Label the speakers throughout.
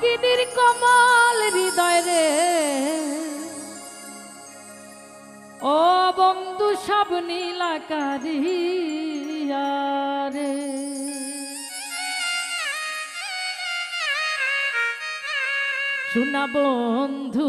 Speaker 1: ভগিনীর কমল হৃদয় রে। ও বন্ধু সব নীলাকারিয়া রে। শোনা বন্ধু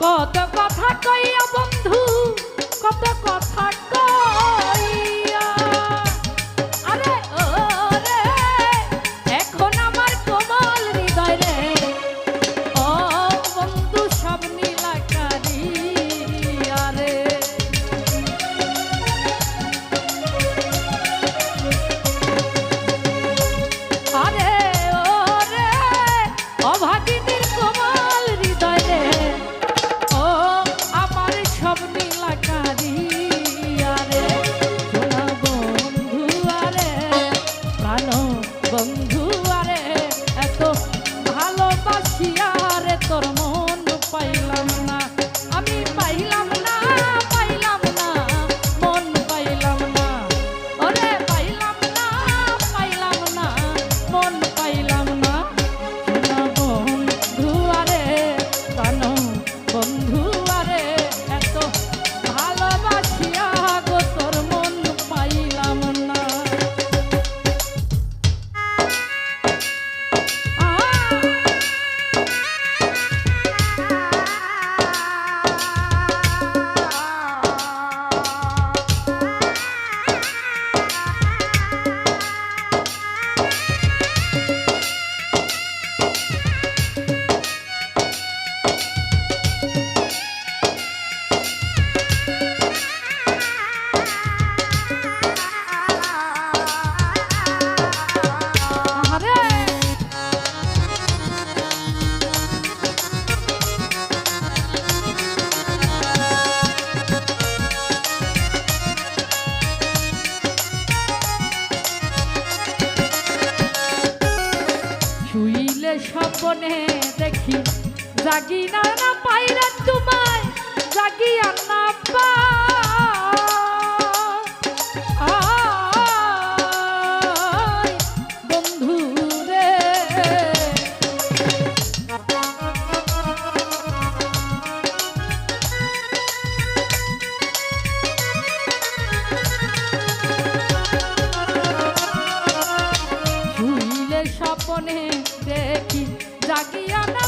Speaker 1: কত কথা কইয়া বন্ধু কত কারি বনে দেখি। জাগি না পাইরা লাগিয়া না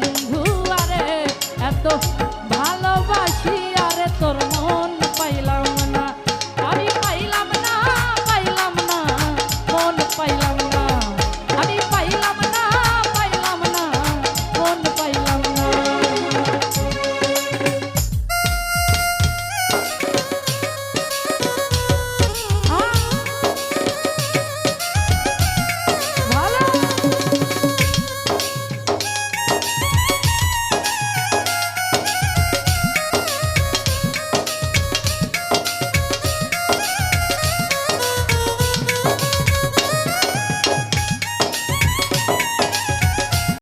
Speaker 1: বন্ধু আরে এত ভালোবাসি।